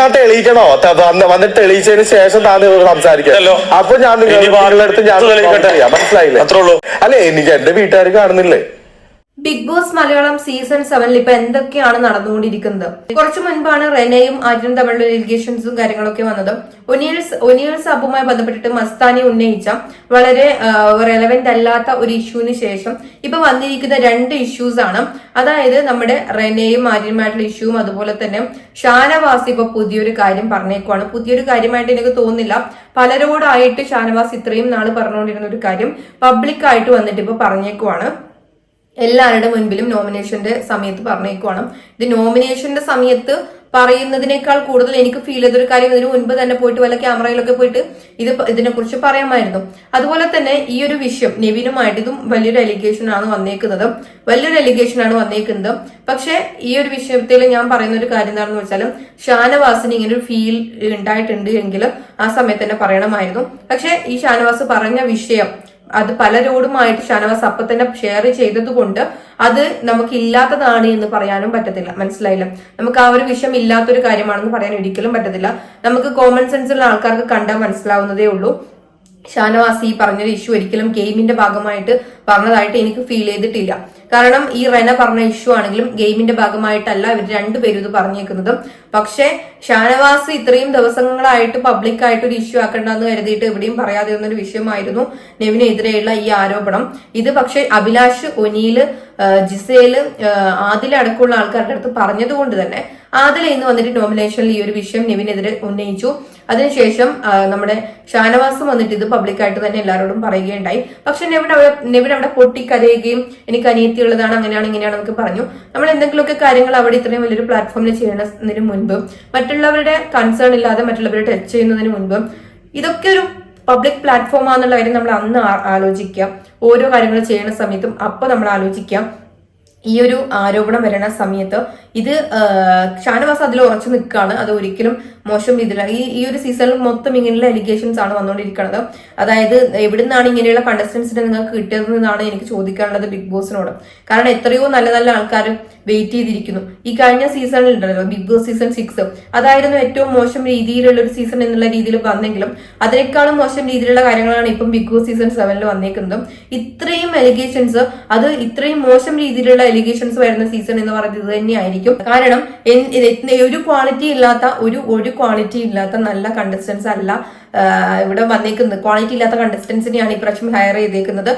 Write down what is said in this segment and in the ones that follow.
താൻ തെളിയിക്കണോ വന്നിട്ട് തെളിയിച്ചതിന് ശേഷം താൻ നിങ്ങളോട് സംസാരിക്കാം ഇല്ലല്ലോ. അപ്പൊ ഞാൻ നിങ്ങളുടെ അടുത്ത് ഞാൻ മനസ്സിലായില്ലേ? അത്രേ ഉള്ളൂ. അല്ലെ എനിക്ക് എന്റെ വീട്ടുകാർ കാണുന്നില്ലേ? ബിഗ് ബോസ് മലയാളം സീസൺ സെവനിൽ ഇപ്പൊ എന്തൊക്കെയാണ് നടന്നുകൊണ്ടിരിക്കുന്നത്? കുറച്ചു മുൻപാണ് റെനയും ആര്യനും തമ്മിലുള്ള ഇലിഗേഷൻസും കാര്യങ്ങളൊക്കെ വന്നത്. ഒനിയൽ ഒനിയൽ സബുമായി ബന്ധപ്പെട്ടിട്ട് മസ്താനി ഉന്നയിച്ച വളരെ റെലവെന്റ് അല്ലാത്ത ഒരു ഇഷ്യൂവിന് ശേഷം ഇപ്പൊ വന്നിരിക്കുന്ന രണ്ട് ഇഷ്യൂസ് ആണ്. അതായത് നമ്മുടെ റെനയും ആര്യനുമായിട്ടുള്ള ഇഷ്യൂവും അതുപോലെ തന്നെ ഷാനവാസ് ഇപ്പൊ പുതിയൊരു കാര്യം പറഞ്ഞേക്കുവാണ്. പുതിയൊരു കാര്യമായിട്ട് എനിക്ക് തോന്നുന്നില്ല. പലരോടായിട്ട് ഷാനവാസ് ഇത്രയും നാൾ പറഞ്ഞുകൊണ്ടിരുന്ന ഒരു കാര്യം പബ്ലിക്കായിട്ട് വന്നിട്ട് ഇപ്പൊ പറഞ്ഞേക്കുവാണ്. എല്ലാവരുടെ മുൻപിലും നോമിനേഷന്റെ സമയത്ത് പറഞ്ഞേക്കുവാണ്. ഇത് നോമിനേഷന്റെ സമയത്ത് പറയുന്നതിനേക്കാൾ കൂടുതൽ എനിക്ക് ഫീൽ ചെയ്തൊരു കാര്യം ഇതിനു മുൻപ് തന്നെ പോയിട്ട് വല്ല ക്യാമറയിലൊക്കെ പോയിട്ട് ഇത് ഇതിനെക്കുറിച്ച് പറയാമായിരുന്നു. അതുപോലെ തന്നെ ഈ ഒരു വിഷയം നെവിനുമായിട്ട് ഇതും വലിയൊരു എലിഗേഷൻ ആണ് വന്നേക്കുന്നത്. വലിയൊരു എലിഗേഷൻ ആണ് വന്നേക്കുന്നത്. പക്ഷേ ഈ ഒരു വിഷയത്തിൽ ഞാൻ പറയുന്ന ഒരു കാര്യം എന്താണെന്ന് വെച്ചാൽ ഷാനവാസിന് ഇങ്ങനെ ഒരു ഫീൽ ഉണ്ടായിട്ടുണ്ട് എങ്കിൽ ആ സമയത്ത് തന്നെ പറയണമായിരുന്നു. പക്ഷെ ഈ ഷാനവാസ് പറഞ്ഞ വിഷയം അത് പലരോടുമായിട്ട് ഷാനവാസ് അപ്പൊ തന്നെ ഷെയർ ചെയ്തത് കൊണ്ട് അത് നമുക്ക് ഇല്ലാത്തതാണ് എന്ന് പറയാനും പറ്റത്തില്ല. മനസ്സിലായില്ല? നമുക്ക് ആ ഒരു വിഷയം ഇല്ലാത്തൊരു കാര്യമാണെന്ന് പറയാൻ ഒരിക്കലും പറ്റത്തില്ല. നമുക്ക് കോമൺ സെൻസ് ഉള്ള ആൾക്കാർക്ക് കണ്ടാൽ മനസ്സിലാവുന്നതേ ഉള്ളൂ. ഷാനവാസ് ഈ പറഞ്ഞൊരു ഇഷ്യൂ ഒരിക്കലും ഗെയിമിന്റെ ഭാഗമായിട്ട് പറഞ്ഞതായിട്ട് എനിക്ക് ഫീൽ ചെയ്തിട്ടില്ല. കാരണം ഈ റെന പറഞ്ഞ ഇഷ്യൂ ആണെങ്കിലും ഗെയിമിന്റെ ഭാഗമായിട്ടല്ല ഇവർ രണ്ടുപേരും ഇത് പറഞ്ഞേക്കുന്നത്. പക്ഷേ ഷാനവാസ് ഇത്രയും ദിവസങ്ങളായിട്ട് പബ്ലിക്കായിട്ട് ഒരു ഇഷ്യൂ ആക്കണ്ടെന്ന് കരുതിയിട്ട് എവിടെയും പറയാതെ ഒരു വിഷയമായിരുന്നു നെവിനെതിരെയുള്ള ഈ ആരോപണം. ഇത് പക്ഷെ അഭിലാഷ് ഒനീൽ ആ, ജിസേൽ ആദിലടക്കമുള്ള ആൾക്കാരുടെ അടുത്ത് പറഞ്ഞതുകൊണ്ട് തന്നെ ആദില ഇന്ന് വന്നിട്ട് നോമിനേഷനിൽ ഈ ഒരു വിഷയം നിവിനെതിരെ ഉന്നയിച്ചു. അതിനുശേഷം നമ്മുടെ ഷാനവാസം വന്നിട്ട് ഇത് പബ്ലിക്കായിട്ട് തന്നെ എല്ലാവരോടും പറയുകയുണ്ടായി. പക്ഷെ നെവിൻ അവിടെ നെവിൻ അവിടെ പൊട്ടിക്കരയുകയും എനിക്ക് അനിയത്തിയുള്ളതാണ് അങ്ങനെയാണ് ഇങ്ങനെയാണ് ഇങ്ങനെയാണെന്നൊക്കെ പറഞ്ഞു. നമ്മൾ എന്തെങ്കിലുമൊക്കെ കാര്യങ്ങൾ അവിടെ ഇത്രയും വലിയൊരു പ്ലാറ്റ്ഫോമിൽ ചെയ്യുന്നതിന് മുൻപ് മറ്റുള്ളവരുടെ കൺസേൺ ഇല്ലാതെ മറ്റുള്ളവരെ ടച്ച് ചെയ്യുന്നതിന് മുൻപ് ഇതൊക്കെ ഒരു പബ്ലിക് പ്ലാറ്റ്ഫോം ആണെന്നുള്ള കാര്യം നമ്മൾ അന്ന് ആലോചിക്കാം. ഓരോ കാര്യങ്ങൾ ചെയ്യുന്ന സമയത്തും അപ്പൊ നമ്മൾ ആലോചിക്കുക ഈ ഒരു ആരോപണം വരുന്ന സമയത്ത് ഇത് ഷാനവാസ് അതിൽ ഉറച്ചു നിൽക്കുകയാണ്. അത് ഒരിക്കലും മോശം രീതിയിലാണ് ഈ ഈ ഒരു സീസണിൽ മൊത്തം ഇങ്ങനെയുള്ള എലിഗേഷൻസ് ആണ് വന്നുകൊണ്ടിരിക്കുന്നത് അതായത് എവിടുന്നാണ് ഇങ്ങനെയുള്ള കണ്ടസ്റ്റൻസിനെ നിങ്ങൾക്ക് കിട്ടിയതെന്നാണ് എനിക്ക് ചോദിക്കാനുള്ളത് ബിഗ് ബോസിനോട് കാരണം എത്രയോ നല്ല നല്ല ആൾക്കാർ വെയിറ്റ് ചെയ്തിരിക്കുന്നു. ഈ കഴിഞ്ഞ സീസണിൽ ഉണ്ടല്ലോ ബിഗ് ബോസ് സീസൺ സിക്സ് അതായിരുന്നു ഏറ്റവും മോശം രീതിയിലുള്ള ഒരു സീസൺ എന്നുള്ള രീതിയിൽ വന്നെങ്കിലും അതിനേക്കാളും മോശം രീതിയിലുള്ള കാര്യങ്ങളാണ് ഇപ്പം ബിഗ് ബോസ് സീസൺ സെവനിൽ വന്നേക്കുന്നത്. ഇത്രയും എലിഗേഷൻസ് അത് ഇത്രയും മോശം രീതിയിലുള്ള എലിഗേഷൻസ് വരുന്ന സീസൺ എന്ന് പറയുന്നത് തന്നെയായിരിക്കും. കാരണം ഒരു ക്വാളിറ്റി ഇല്ലാത്ത ഒരു ഒരു ക്വാളിറ്റി ഇല്ലാത്ത നല്ല കണ്ടസ്റ്റൻസ് അല്ല ഇവിടെ വന്നേക്കുന്നത്. ക്വാളിറ്റി ഇല്ലാത്ത കണ്ടസ്റ്റൻസിനെയാണ് ഇപ്രാവശ്യം ഹയർ ചെയ്തേക്കുന്നത്.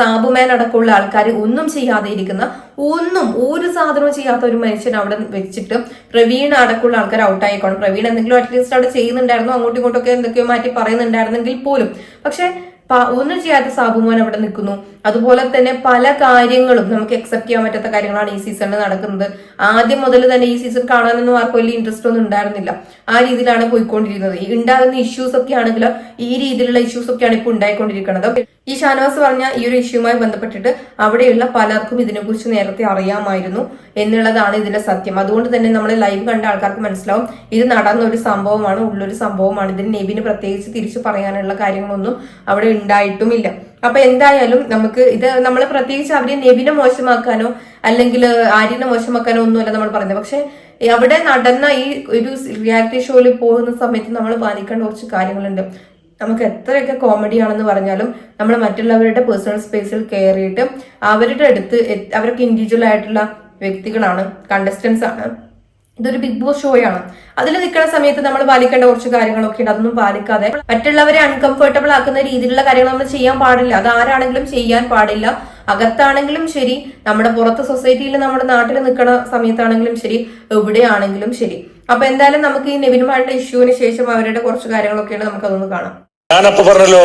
സാബുമാൻ അടക്കമുള്ള ആൾക്കാർ ഒന്നും ചെയ്യാതെ ഇരിക്കുന്ന ഒന്നും ഒരു സാധനവും ചെയ്യാത്ത ഒരു മനുഷ്യൻ അവിടെ വെച്ചിട്ട് പ്രവീൺ അടക്കമുള്ള ആൾക്കാർ ഔട്ട് ആയിക്കോണം. പ്രവീൺ എന്തെങ്കിലും അറ്റ്ലീസ്റ്റ് അവിടെ ചെയ്യുന്നുണ്ടായിരുന്നു? അങ്ങോട്ടും ഇങ്ങോട്ടൊക്കെ എന്തൊക്കെയോ മാറ്റി പറയുന്നുണ്ടായിരുന്നെങ്കിൽ പോലും. പക്ഷെ ഒന്നും ചെയ്യാത്ത സാബുമോൻ അവിടെ നിൽക്കുന്നു. അതുപോലെ തന്നെ പല കാര്യങ്ങളും നമുക്ക് അക്സെപ്റ്റ് ചെയ്യാൻ പറ്റാത്ത കാര്യങ്ങളാണ് ഈ സീസണിൽ നടക്കുന്നത്. ആദ്യം മുതൽ തന്നെ ഈ സീസൺ കാണാനൊന്നും ആർക്കും വലിയ ഇൻട്രസ്റ്റ് ഒന്നും ഉണ്ടായിരുന്നില്ല. ആ രീതിയിലാണ് പോയിക്കൊണ്ടിരുന്നത്. ഈ ഉണ്ടാകുന്ന ഇഷ്യൂസ് ഒക്കെ ആണെങ്കിലും ഈ രീതിയിലുള്ള ഇഷ്യൂസ് ഒക്കെയാണ് ഇപ്പോൾ ഉണ്ടായിക്കൊണ്ടിരിക്കുന്നത്. ഈ ഷാനവാസ് പറഞ്ഞ ഈ ഒരു ഇഷ്യൂമായി ബന്ധപ്പെട്ടിട്ട് അവിടെയുള്ള പലർക്കും ഇതിനെക്കുറിച്ച് നേരത്തെ അറിയാമായിരുന്നു എന്നുള്ളതാണ് ഇതിന്റെ സത്യം. അതുകൊണ്ട് തന്നെ നമ്മൾ ലൈവ് കണ്ട ആൾക്കാർക്ക് മനസ്സിലാവും ഇത് നടന്ന ഒരു സംഭവമാണ് ഉള്ളൊരു സംഭവമാണ്. ഇതിന് നെബിന് പ്രത്യേകിച്ച് തിരിച്ചു പറയാനുള്ള കാര്യങ്ങളൊന്നും അവിടെ ഉണ്ടായിട്ടുമില്ല. അപ്പൊ എന്തായാലും നമുക്ക് ഇത് നമ്മൾ പ്രത്യേകിച്ച് അവരെ നെബിനെ മോശമാക്കാനോ അല്ലെങ്കിൽ ആര്യനെ മോശമാക്കാനോ ഒന്നുമല്ല നമ്മൾ പറയുന്നത് പക്ഷെ അവിടെ നടന്ന ഈ ഒരു റിയാലിറ്റി ഷോയിൽ പോകുന്ന സമയത്ത് നമ്മൾ പാലിക്കേണ്ട കുറച്ച് കാര്യങ്ങളുണ്ട്. നമുക്ക് എത്രയൊക്കെ കോമഡി ആണെന്ന് പറഞ്ഞാലും നമ്മൾ മറ്റുള്ളവരുടെ പേഴ്സണൽ സ്പേസിൽ കയറിയിട്ട് അവരുടെ അടുത്ത് അവർക്ക് ഇൻഡിവിജ്വൽ ആയിട്ടുള്ള വ്യക്തികളാണ് കണ്ടസ്റ്റൻസ് ആണ്. ഇതൊരു ബിഗ് ബോസ് ഷോയാണ്. അതിൽ നിൽക്കുന്ന സമയത്ത് നമ്മൾ പാലിക്കേണ്ട കുറച്ച് കാര്യങ്ങളൊക്കെ ഉണ്ട്. അതൊന്നും പാലിക്കാതെ മറ്റുള്ളവരെ അൺകംഫർട്ടബിൾ ആക്കുന്ന രീതിയിലുള്ള കാര്യങ്ങൾ നമ്മൾ ചെയ്യാൻ പാടില്ല. അത് ആരാണെങ്കിലും ചെയ്യാൻ പാടില്ല. അകത്താണെങ്കിലും ശരി. നമ്മുടെ പുറത്ത് സൊസൈറ്റിയിൽ നമ്മുടെ നാട്ടിൽ നിൽക്കുന്ന സമയത്താണെങ്കിലും ശരി. എവിടെയാണെങ്കിലും ശരി. അപ്പൊ എന്തായാലും നമുക്ക് ഈ നെവിനുമായിട്ടുള്ള ഇഷ്യൂവിന് ശേഷം അവരുടെ കുറച്ച് കാര്യങ്ങളൊക്കെയാണ് നമുക്ക് അതൊന്ന് കാണാം. ഞാനപ്പോ പറഞ്ഞല്ലോ.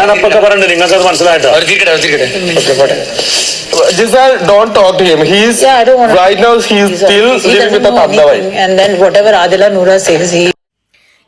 ഞാനപ്പൊക്കെ പറഞ്ഞു നിങ്ങൾക്ക് അത് മനസ്സിലായിട്ടോ? അവർ don't talk to him. He's don't talk to him he's Yeah, I don't want right He's he's still he living doesn't with know തന്തവൈ anything. And then whatever Adila Noora says, he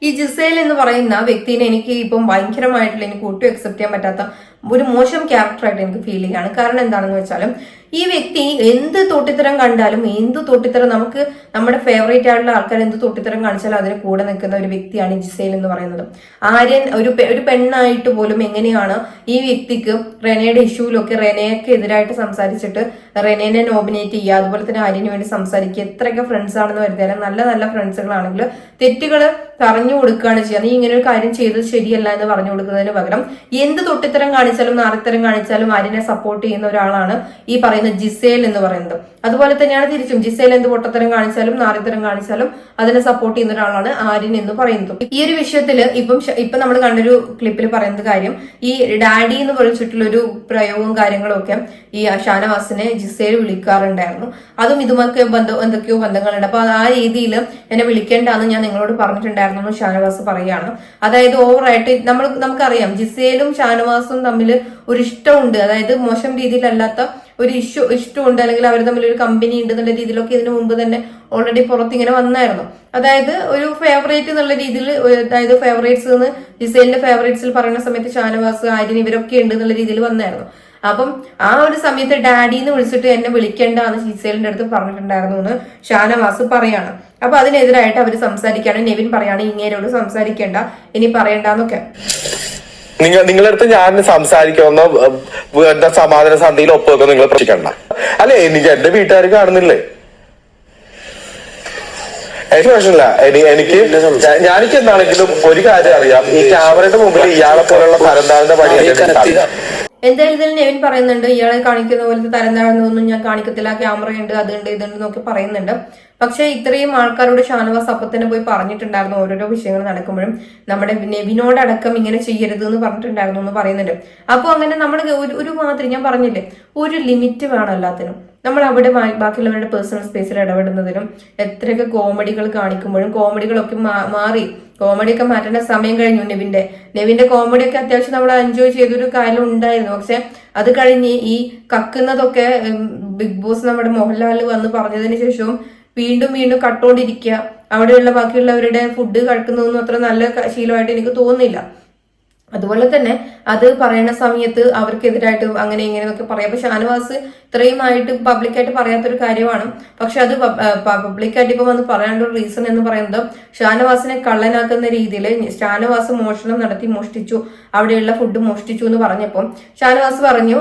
ഈ Gizele എന്ന് പറയുന്ന വ്യക്തിനെ എനിക്ക് ഇപ്പം ഭയങ്കരമായിട്ടുള്ള എനിക്ക് ഒട്ടും accept ചെയ്യാൻ പറ്റാത്ത ഒരു മോശം ക്യാരക്ടറായിട്ട് എനിക്ക് ഫീൽ ചെയ്യാണ്. കാരണം എന്താണെന്ന് വെച്ചാലും ഈ വ്യക്തി എന്ത് തൊട്ടിത്തരം കണ്ടാലും എന്ത് തൊട്ടിത്തരം നമുക്ക് നമ്മുടെ ഫേവറേറ്റ് ആയിട്ടുള്ള ആൾക്കാർ എന്ത് തൊട്ടിത്തരം കാണിച്ചാലും അതിന് കൂടെ നിൽക്കുന്ന ഒരു വ്യക്തിയാണ് ജിസേൽ എന്ന് പറയുന്നത്. ആര്യൻ ഒരു ഒരു പെണ്ണായിട്ട് പോലും എങ്ങനെയാണ് ഈ വ്യക്തിക്ക് റെനയുടെ ഇഷ്യൂലൊക്കെ റെനയൊക്കെ എതിരായിട്ട് സംസാരിച്ചിട്ട് റെനേനെ നോമിനേറ്റ് ചെയ്യുക അതുപോലെ തന്നെ ആര്യന് വേണ്ടി സംസാരിക്കുക എത്രയൊക്കെ ഫ്രണ്ട്സ് ആണെന്ന് വരുത്തിയാലും നല്ല നല്ല ഫ്രണ്ട്സുകളാണെങ്കിൽ തെറ്റുകൾ പറഞ്ഞു കൊടുക്കുകയാണ് ചെയ്യുക. നീ ഇങ്ങനെ ഒരു കാര്യം ചെയ്തത് ശരിയല്ല എന്ന് പറഞ്ഞു കൊടുക്കുന്നതിന് പകരം എന്ത് തൊട്ടിത്തരം കാണിച്ചാലും നാറിത്തരം കാണിച്ചാലും ആര്യനെ സപ്പോർട്ട് ചെയ്യുന്ന ഒരാളാണ് ഈ പറയുന്ന ജിസേൽ എന്ന് പറയുന്നത്. അതുപോലെ തന്നെയാണ് തിരിച്ചും. ജിസയിൽ എന്ത് പൊട്ടത്തരം കാണിച്ചാലും നാറിത്തരം കാണിച്ചാലും അതിനെ സപ്പോർട്ട് ചെയ്യുന്ന ഒരാളാണ് ആര്യൻ എന്ന് പറയുന്നത്. ഈ ഒരു വിഷയത്തിൽ ഇപ്പം ഇപ്പൊ നമ്മൾ കണ്ടൊരു ക്ലിപ്പിൽ പറയുന്നത് കാര്യം ഈ ഡാഡി എന്ന് പറഞ്ഞിട്ടുള്ളൊരു പ്രയോഗവും കാര്യങ്ങളും ഒക്കെ ഈ ഷാനവാസിനെ ജിസയിൽ വിളിക്കാറുണ്ടായിരുന്നു. അതും ഇതുമൊക്കെ ബന്ധം എന്തൊക്കെയോ ബന്ധങ്ങളുണ്ട്. അപ്പൊ ആ രീതിയിൽ എന്നെ വിളിക്കേണ്ടെന്ന് ഞാൻ നിങ്ങളോട് പറഞ്ഞിട്ടുണ്ടായിരുന്നു ഷാനവാസ് പറയുകയാണ്. അതായത് ഓവറായിട്ട് നമ്മൾ നമുക്കറിയാം ജിസയിലും ഷാനവാസും തമ്മിൽ ഒരു ഇഷ്ടമുണ്ട് അതായത് മോശം രീതിയിലല്ലാത്ത ഒരു ഇഷ്യൂ ഇഷ്ടമുണ്ട്. അല്ലെങ്കിൽ അവർ തമ്മിൽ ഒരു കമ്പനി ഉണ്ട് എന്നുള്ള രീതിയിലൊക്കെ ഇതിനു മുമ്പ് തന്നെ ഓൾറെഡി പുറത്ത് ഇങ്ങനെ വന്നായിരുന്നു. അതായത് ഒരു ഫേവറേറ്റ് എന്നുള്ള രീതിയിൽ അതായത് ഫേവറേറ്റ്സ് എന്ന് ജിസേലിന്റെ ഫേവറേറ്റ്സിൽ പറയുന്ന സമയത്ത് ഷാനവാസ് ആര്യൻ ഇവരൊക്കെ ഉണ്ട് എന്നുള്ള രീതിയിൽ വന്നായിരുന്നു. അപ്പം ആ ഒരു സമയത്ത് ഡാഡി എന്ന് വിളിച്ചിട്ട് എന്നെ വിളിക്കേണ്ട എന്ന് ജിസേലിന്റെ അടുത്ത് പറഞ്ഞിട്ടുണ്ടായിരുന്നു എന്ന് ഷാനവാസ് പറയാണ്. അപ്പൊ അതിനെതിരായിട്ട് അവർ സംസാരിക്കാണ് നെവിൻ പറയാണ് ഇങ്ങേരോട് സംസാരിക്കേണ്ട ഇനി പറയണ്ടെന്നൊക്കെ. നിങ്ങൾ നിങ്ങളുടെ അടുത്ത് ഞാൻ സംസാരിക്കുന്ന ഏഹ്, എന്താ സമാധാന സന്ധിയിൽ ഒപ്പൊക്കെ നിങ്ങൾ പ്രശ്നിക്കണ്ട അല്ലെ എനിക്ക് എന്റെ വീട്ടുകാർ കാണുന്നില്ലേ? എനിക്ക് പ്രശ്നമില്ല. എനിക്ക് ഞാനിക്ക് എന്താണെങ്കിലും ഒരു കാര്യം അറിയാം. ഈ ക്യാമറയുടെ മുമ്പിൽ ഇയാളെ പോലുള്ള തരംതാഴ്ന്ന പണി എന്തായാലും ഇതിൽ നെവിൻ പറയുന്നുണ്ട് ഇയാളെ കാണിക്കുന്ന പോലത്തെ തരം താഴ്ന്നതൊന്നും ഞാൻ കാണിക്കത്തില്ല. ക്യാമറ ഉണ്ട് അതുണ്ട് ഇതുണ്ട് എന്നൊക്കെ പറയുന്നുണ്ട്. പക്ഷെ ഇത്രയും ആൾക്കാരോട് ഷാനവാസ് അപ്പൊ തന്നെ പോയി പറഞ്ഞിട്ടുണ്ടായിരുന്നു ഓരോരോ വിഷയങ്ങൾ നടക്കുമ്പോഴും നമ്മുടെ നെവിനോടടക്കം ഇങ്ങനെ ചെയ്യരുത് എന്ന് പറഞ്ഞിട്ടുണ്ടായിരുന്നു എന്ന് പറയുന്നുണ്ട്. അപ്പോൾ അങ്ങനെ നമ്മൾ ഒരു ഒരു മാതിരി ഞാൻ പറഞ്ഞില്ലേ ഒരു ലിമിറ്റ് വേണം എല്ലാത്തിനും. നമ്മൾ അവിടെ ബാക്കിയുള്ളവരുടെ പേഴ്സണൽ സ്പേസിൽ ഇടപെടുന്നതിനും എത്രയൊക്കെ കോമഡികൾ കാണിക്കുമ്പോഴും കോമഡികളൊക്കെ മാറി. കോമഡിയൊക്കെ മാറ്റേണ്ട സമയം കഴിഞ്ഞു നെവിന്റെ നെവിന്റെ കോമഡിയൊക്കെ അത്യാവശ്യം നമ്മൾ എൻജോയ് ചെയ്തൊരു കാലം ഉണ്ടായിരുന്നു. പക്ഷെ അത് കഴിഞ്ഞ് ഈ കക്കുന്നതൊക്കെ ബിഗ് ബോസ് നമ്മുടെ മോഹൻലാൽ വന്ന് പറഞ്ഞതിന് ശേഷവും വീണ്ടും വീണ്ടും കട്ടോണ്ടിരിക്കുക. അവിടെയുള്ള ബാക്കിയുള്ളവരുടെ ഫുഡ് കഴിക്കുന്നതൊന്നും അത്ര നല്ല ശീലമായിട്ട് എനിക്ക് തോന്നുന്നില്ല. അതുപോലെ തന്നെ അത് പറയുന്ന സമയത്ത് അവർക്കെതിരായിട്ട് അങ്ങനെ ഇങ്ങനെ എന്നൊക്കെ പറയാം. അപ്പൊ ഷാനവാസ് ഇത്രയുമായിട്ട് പബ്ലിക്കായിട്ട് പറയാത്തൊരു കാര്യമാണ്. പക്ഷെ അത് പബ്ലിക്കായിട്ട് ഇപ്പൊ വന്ന് പറയാനുള്ള റീസൺ എന്ന് പറയുന്നത് ഷാനവാസിനെ കള്ളനാക്കുന്ന രീതിയിൽ ഷാനവാസ് മോഷണം നടത്തി മോഷ്ടിച്ചു അവിടെയുള്ള ഫുഡ് മോഷ്ടിച്ചു എന്ന് പറഞ്ഞപ്പോൾ ഷാനവാസ് പറഞ്ഞു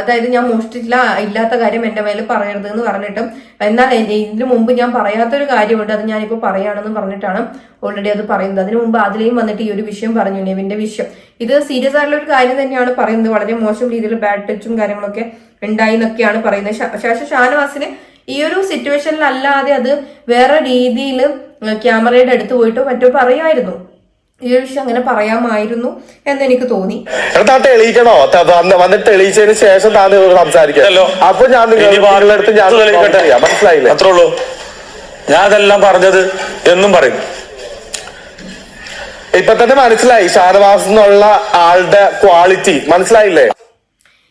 അതായത് ഞാൻ മോഷ്ടിച്ചില്ല ഇല്ലാത്ത കാര്യം എന്റെ മേലെ പറയരുത് എന്ന് പറഞ്ഞിട്ടും. എന്നാൽ ഇതിനു മുമ്പ് ഞാൻ പറയാത്തൊരു കാര്യമുണ്ട് അത് ഞാനിപ്പോ പറയാണെന്ന് പറഞ്ഞിട്ടാണ് ഓൾറെഡി അത് പറയുന്നത്. അതിനു മുമ്പ് അതിലെയും വന്നിട്ട് ഈ ഒരു വിഷയം പറഞ്ഞു നെവിന്റെ വിഷയം. ഇത് സീരിയസ് ആയിട്ടുള്ള ഒരു കാര്യം തന്നെയാണ് പറയുന്നത്. വളരെ മോശം രീതിയിൽ ബാഡ് ടച്ചും കാര്യങ്ങളൊക്കെ ഉണ്ടായി എന്നൊക്കെയാണ് പറയുന്നത്. ശേഷം പക്ഷേ ഷാനവാസിന് ഈ ഒരു സിറ്റുവേഷനിൽ അല്ലാതെ അത് വേറെ രീതിയിൽ ക്യാമറയുടെ അടുത്ത് പോയിട്ടോ മറ്റോ പറയുമായിരുന്നു ഈ ഒരു വിഷയം അങ്ങനെ പറയാമായിരുന്നു എന്ന് എനിക്ക് തോന്നി താൻ തെളിയിക്കണോ വന്നിട്ട് തെളിയിച്ചതിന് ശേഷം താൻ സംസാരിക്കാമല്ലോ. അപ്പൊ ഞാൻ നിങ്ങളുടെ അടുത്ത് ഞാൻ. മനസ്സിലായില്ലേ? അത്രേ ഉള്ളൂ. ഞാൻ അതെല്ലാം പറഞ്ഞത് എന്നും പറയും. ഇപ്പൊ തന്നെ മനസ്സിലായി ഷാനവാസ് എന്നുള്ള ആളുടെ ക്വാളിറ്റി മനസ്സിലായില്ലേ?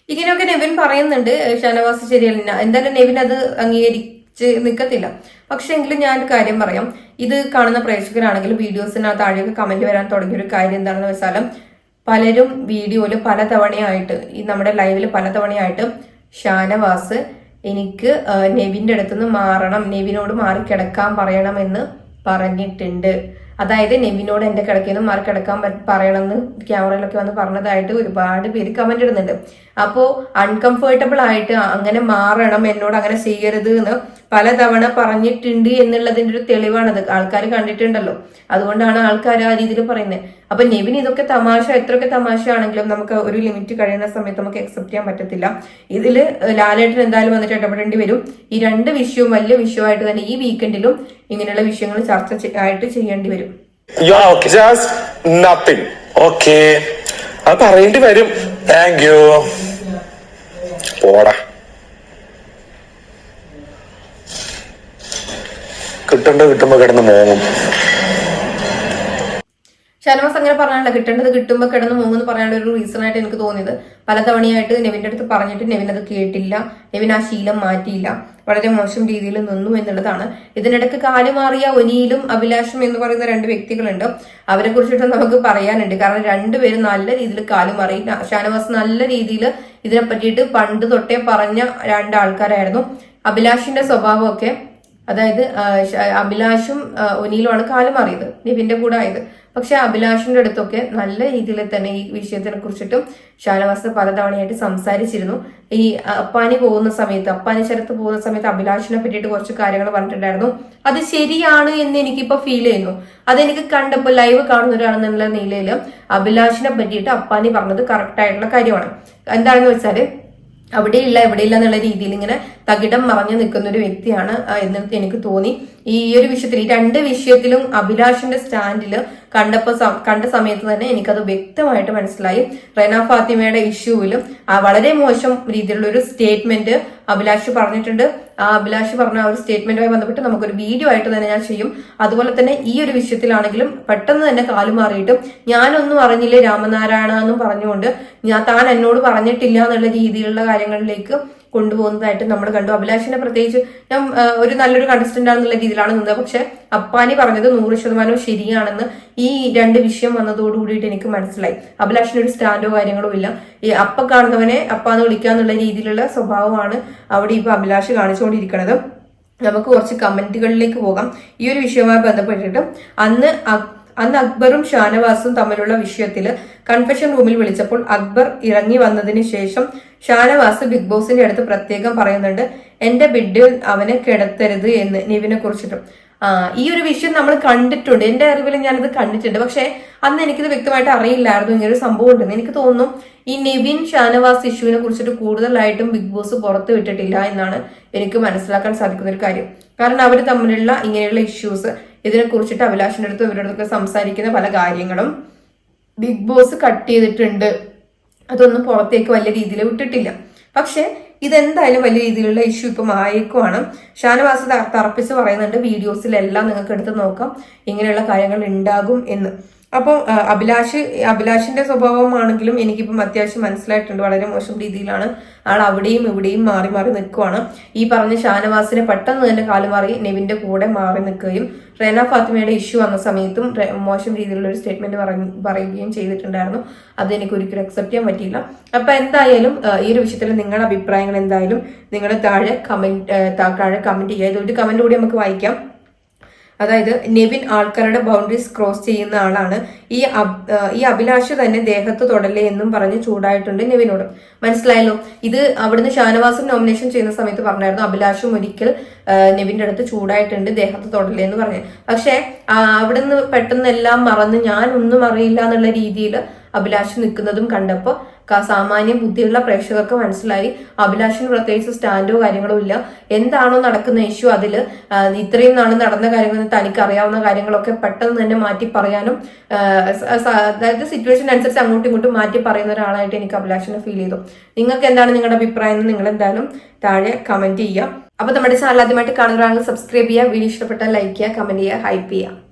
ഇങ്ങനെയൊക്കെ നെവിൻ പറയുന്നുണ്ട് ഷാനവാസ് ശരിയല്ല. എന്തായാലും നെവിൻ അത് അംഗീകരിച്ച് നിൽക്കത്തില്ല പക്ഷെ എങ്കിലും ഞാൻ ഒരു കാര്യം പറയാം. ഇത് കാണുന്ന പ്രേക്ഷകരാണെങ്കിലും വീഡിയോസിനകത്ത് താഴെയൊക്കെ കമന്റ് വരാൻ തുടങ്ങിയ ഒരു കാര്യം എന്താണെന്ന് വെച്ചാൽ പലരും വീഡിയോയിൽ പലതവണയായിട്ട് ഈ നമ്മുടെ ലൈവിൽ പലതവണയായിട്ട് ഷാനവാസ് എനിക്ക് നെവിന്റെ അടുത്തുനിന്ന് മാറണം നെവിനോട് മാറിക്കിടക്കാൻ പറയണമെന്ന് പറഞ്ഞിട്ടുണ്ട്. അതായത് നെവിനോട് എന്റെ കിടക്കുന്ന നിന്ന് മാറി കിടക്കാൻ പ- പറയണമെന്ന് ക്യാമറയിലൊക്കെ വന്ന് പറഞ്ഞതായിട്ട് ഒരുപാട് പേര് കമന്റ് ഇടുന്നുണ്ട്. അപ്പോ അൺകംഫർട്ടബിൾ ആയിട്ട് അങ്ങനെ മാറണം എന്നോട് അങ്ങനെ ചെയ്യരുത് എന്ന് പലതവണ പറഞ്ഞിട്ടുണ്ട് എന്നുള്ളതിന്റെ ഒരു തെളിവാണത് ആൾക്കാർ കണ്ടിട്ടുണ്ടല്ലോ. അതുകൊണ്ടാണ് ആൾക്കാർ ആ രീതിയിൽ പറയുന്നത്. അപ്പൊ നെവിൻ ഇതൊക്കെ തമാശ എത്രയൊക്കെ തമാശ ആണെങ്കിലും നമുക്ക് ഒരു ലിമിറ്റ് കഴിയുന്ന സമയത്ത് നമുക്ക് അക്സെപ്റ്റ് ചെയ്യാൻ പറ്റത്തില്ല. ഇതിൽ ലാലേട്ടൻ എന്തായാലും വന്നിട്ട് ഇടപെടേണ്ടി വരും. ഈ രണ്ട് വിഷയവും വലിയ വിഷയമായിട്ട് തന്നെ ഈ വീക്കെൻഡിലും ഇങ്ങനെയുള്ള വിഷയങ്ങൾ ചർച്ച ആയിട്ട് ചെയ്യേണ്ടി വരും. അത് പറയേണ്ടി വരും. താങ്ക് യു പോടാ. കിട്ടണ്ട കിട്ടുമ്പോ കിടന്ന് മോങ്ങും. ഷാനവാസ് അങ്ങനെ പറയാനുള്ള കിട്ടേണ്ടത് കിട്ടുമ്പോൾ കിടന്ന് മൂന്ന് പറയാനുള്ള ഒരു റീസൺ ആയിട്ട് എനിക്ക് തോന്നിയത്. പലതവണയായിട്ട് നെവിന്റെ അടുത്ത് പറഞ്ഞിട്ട് നെവിൻ അത് കേട്ടില്ല. നെവിൻ ആ ശീലം മാറ്റിയില്ല. വളരെ മോശം രീതിയിൽ നിന്നു എന്നുള്ളതാണ്. ഇതിനിടയ്ക്ക് കാലുമാറിയ ഒനിയിലും അഭിലാഷും എന്ന് പറയുന്ന രണ്ട് വ്യക്തികളുണ്ട്. അവരെ കുറിച്ചിട്ട് നമുക്ക് പറയാനുണ്ട്. കാരണം രണ്ടുപേരും നല്ല രീതിയിൽ കാലുമാറി. ഷാനവാസ് നല്ല രീതിയിൽ ഇതിനെ പറ്റിയിട്ട് പണ്ട് തൊട്ടേ പറഞ്ഞ രണ്ട് ആൾക്കാരായിരുന്നു അഭിലാഷിന്റെ സ്വഭാവമൊക്കെ അതായത് അഭിലാഷും ഒനിയിലുമാണ് കാലുമാറിയത് നിവിന്റെ കൂടെ ആയത്. പക്ഷെ അഭിലാഷിന്റെ അടുത്തൊക്കെ നല്ല രീതിയിൽ തന്നെ ഈ വിഷയത്തിനെ കുറിച്ചിട്ടും ഷാനവാസ് പലതവണയായിട്ട് സംസാരിച്ചിരുന്നു. ഈ അപ്പാനി പോകുന്ന സമയത്ത് അപ്പാനി ശരത്ത് പോകുന്ന സമയത്ത് അഭിലാഷിനെ പറ്റിയിട്ട് കുറച്ച് കാര്യങ്ങൾ പറഞ്ഞിട്ടുണ്ടായിരുന്നു. അത് ശരിയാണ് എന്ന് എനിക്കിപ്പോ ഫീൽ ചെയ്യുന്നു. അതെനിക്ക് കണ്ടപ്പോൾ ലൈവ് കാണുന്ന ഒരാളെന്നുള്ള നിലയിൽ അഭിലാഷിനെ പറ്റിയിട്ട് അപ്പാനി പറഞ്ഞത് കറക്റ്റ് ആയിട്ടുള്ള കാര്യമാണ്. എന്താണെന്ന് വെച്ചാൽ അവിടെയില്ല ഇവിടെയില്ല എന്നുള്ള രീതിയിൽ ഇങ്ങനെ തകിടം മറഞ്ഞു നിൽക്കുന്ന ഒരു വ്യക്തിയാണ് ആ, എന്ന് എനിക്ക് തോന്നി. ഈ ഒരു വിഷയത്തിൽ ഈ രണ്ട് വിഷയത്തിലും അഭിലാഷിന്റെ സ്റ്റാൻഡിൽ കണ്ടപ്പോ സം- കണ്ട സമയത്ത് തന്നെ എനിക്കത് വ്യക്തമായിട്ട് മനസ്സിലായി. റെന ഫാത്തിമയുടെ ഇഷ്യൂവിലും ആ വളരെ മോശം രീതിയിലുള്ള ഒരു സ്റ്റേറ്റ്മെന്റ് അഭിലാഷ് പറഞ്ഞിട്ടുണ്ട്. ആ അഭിലാഷ് പറഞ്ഞ ആ ഒരു സ്റ്റേറ്റ്മെന്റുമായി ബന്ധപ്പെട്ട് നമുക്കൊരു വീഡിയോ ആയിട്ട് തന്നെ ഞാൻ ചെയ്യും. അതുപോലെ തന്നെ ഈ ഒരു വിഷയത്തിലാണെങ്കിലും പെട്ടെന്ന് തന്നെ കാലുമാറിയിട്ടും ഞാനൊന്നും അറിഞ്ഞില്ലേ രാമനാരായണ എന്നും പറഞ്ഞുകൊണ്ട് ഞാൻ താൻ എന്നോട് പറഞ്ഞിട്ടില്ല എന്നുള്ള രീതിയിലുള്ള കാര്യങ്ങളിലേക്ക് കൊണ്ടുപോകുന്നതായിട്ട് നമ്മൾ കണ്ടു. അഭിലാഷിനെ പ്രത്യേകിച്ച് ഞാൻ ഒരു നല്ലൊരു കണ്ടസ്റ്റന്റ് ആണെന്നുള്ള രീതിയിലാണ് നിന്നത്. പക്ഷെ അപ്പാനി പറഞ്ഞത് നൂറ് ശതമാനവും ശരിയാണെന്ന് ഈ രണ്ട് വിഷയം വന്നതോടുകൂടിയിട്ട് എനിക്ക് മനസ്സിലായി. അഭിലാഷിന് ഒരു സ്റ്റാൻഡോ കാര്യങ്ങളോ ഇല്ല. ഈ അപ്പ കാണുന്നവനെ അപ്പാന്ന് വിളിക്കാന്നുള്ള രീതിയിലുള്ള സ്വഭാവമാണ് അവിടെ ഇപ്പൊ അഭിലാഷ് കാണിച്ചുകൊണ്ടിരിക്കുന്നത്. നമുക്ക് കുറച്ച് കമന്റുകളിലേക്ക് പോകാം. ഈ ഒരു വിഷയവുമായി ബന്ധപ്പെട്ടിട്ട് അന്ന് അന്ന് അക്ബറും ഷാനവാസും തമ്മിലുള്ള വിഷയത്തിൽ കൺഫെഷൻ റൂമിൽ വിളിച്ചപ്പോൾ അക്ബർ ഇറങ്ങി വന്നതിന് ശേഷം ഷാനവാസ് ബിഗ് ബോസിന്റെ അടുത്ത് പ്രത്യേകം പറയുന്നുണ്ട് എന്റെ ബിഡ് അവനെ കിടത്തരുത് എന്ന് നിവിനെ കുറിച്ചിട്ടും. ഈ ഒരു വിഷയം നമ്മൾ കണ്ടിട്ടുണ്ട്. എന്റെ അറിവിൽ ഞാനിത് കണ്ടിട്ടുണ്ട്. പക്ഷെ അന്ന് എനിക്കിത് വ്യക്തമായിട്ട് അറിയില്ലായിരുന്നു. ഇങ്ങനെ ഒരു സംഭവം ഉണ്ടെന്ന് എനിക്ക് തോന്നുന്നു. ഈ നിവിൻ ഷാനവാസ് ഇഷ്യൂവിനെ കുറിച്ചിട്ട് കൂടുതലായിട്ടും ബിഗ് ബോസ് പുറത്തു വിട്ടിട്ടില്ല എന്നാണ് എനിക്ക് മനസ്സിലാക്കാൻ സാധിക്കുന്ന ഒരു കാര്യം. കാരണം അവർ തമ്മിലുള്ള ഇങ്ങനെയുള്ള ഇഷ്യൂസ് ഇതിനെ കുറിച്ചിട്ട് അഭിലാഷിന്റെ അടുത്തും ഇവരുടെ അടുത്തൊക്കെ സംസാരിക്കുന്ന പല കാര്യങ്ങളും ബിഗ് ബോസ് കട്ട് ചെയ്തിട്ടുണ്ട്. അതൊന്നും പുറത്തേക്ക് വലിയ രീതിയിൽ വിട്ടിട്ടില്ല. പക്ഷെ ഇതെന്തായാലും വലിയ രീതിയിലുള്ള ഇഷ്യൂ ഇപ്പം ആയേക്കുമാണ് ഷാനവാസ് തറപ്പിച്ച് പറയുന്നുണ്ട് വീഡിയോസിലെല്ലാം നിങ്ങൾക്ക് എടുത്ത് നോക്കാം. ഇങ്ങനെയുള്ള കാര്യങ്ങൾ ഉണ്ടാകും എന്ന്. അപ്പോൾ അഭിലാഷ് അഭിലാഷിന്റെ സ്വഭാവമാണെങ്കിലും എനിക്കിപ്പം അത്യാവശ്യം മനസ്സിലായിട്ടുണ്ട്. വളരെ മോശം രീതിയിലാണ് ആൾ അവിടെയും ഇവിടെയും മാറി മാറി നിൽക്കുവാണ്. ഈ പറഞ്ഞ ഷാനവാസിനെ പെട്ടെന്ന് തന്നെ കാലുമാറി നെവിന്റെ കൂടെ മാറി നിൽക്കുകയും റെന ഫാത്തിമയുടെ ഇഷ്യൂ വന്ന സമയത്തും മോശം രീതിയിലുള്ള ഒരു സ്റ്റേറ്റ്മെന്റ് പറയുകയും ചെയ്തിട്ടുണ്ടായിരുന്നു. അത് എനിക്ക് ഒരിക്കലും അക്സെപ്റ്റ് ചെയ്യാൻ പറ്റിയില്ല. അപ്പൊ എന്തായാലും ഈ ഒരു വിഷയത്തിൽ നിങ്ങളുടെ അഭിപ്രായങ്ങൾ എന്തായാലും നിങ്ങൾ താഴെ കമന്റ് താഴെ കമന്റ് ചെയ്യുക. ഇതൊരു കമന്റ് കൂടി നമുക്ക് വായിക്കാം. അതായത് നെവിൻ ആൾക്കാരുടെ ബൗണ്ടറീസ് ക്രോസ് ചെയ്യുന്ന ആളാണ്. ഈ ഈ അഭിലാഷ് തന്നെ ദേഹത്ത് തൊടല്ലേ എന്നും പറഞ്ഞ് ചൂടായിട്ടുണ്ട് നെവിനോട്. മനസ്സിലായല്ലോ? ഇത് അവിടുന്ന് ഷാനവാസും നോമിനേഷൻ ചെയ്യുന്ന സമയത്ത് പറഞ്ഞായിരുന്നു അഭിലാഷും ഒരിക്കൽ നെവിന്റെ അടുത്ത് ചൂടായിട്ടുണ്ട് ദേഹത്ത് തൊടല്ലേ എന്ന് പറഞ്ഞു. പക്ഷെ അവിടുന്ന് പെട്ടെന്ന് എല്ലാം മറന്ന് ഞാൻ ഒന്നും അറിയില്ല എന്നുള്ള രീതിയിൽ അഭിലാഷ് നിൽക്കുന്നതും കണ്ടപ്പോൾ സാമാന്യ ബുദ്ധിയുള്ള പ്രേക്ഷകർക്ക് മനസ്സിലായി. അഭിലാഷിന് പ്രത്യേകിച്ച് സ്റ്റാൻഡോ കാര്യങ്ങളോ ഇല്ല. എന്താണോ നടക്കുന്ന ഇഷ്യൂ അതിൽ ഇത്രയും നാൾ നടന്ന കാര്യങ്ങൾ തനിക്ക് അറിയാവുന്ന കാര്യങ്ങളൊക്കെ പെട്ടെന്ന് തന്നെ മാറ്റി പറയാനും അതായത് സിറ്റുവേഷൻ അനുസരിച്ച് അങ്ങോട്ടും ഇങ്ങോട്ടും മാറ്റി പറയുന്ന ഒരാളായിട്ട് എനിക്ക് അഭിലാഷിനെ ഫീൽ ചെയ്തു. നിങ്ങൾക്ക് എന്താണ് നിങ്ങളുടെ അഭിപ്രായം എന്ന് നിങ്ങൾ എന്തായാലും താഴെ കമന്റ് ചെയ്യുക. അപ്പൊ നമ്മുടെ ചാനൽ ആദ്യമായിട്ട് കാണുന്നവരാണെങ്കിൽ സബ്സ്ക്രൈബ് ചെയ്യുക. വീഡിയോ ഇഷ്ടപ്പെട്ടാൽ ലൈക്ക് ചെയ്യുക കമന്റ് ചെയ്യുക ഹൈപ്പ് ചെയ്യുക.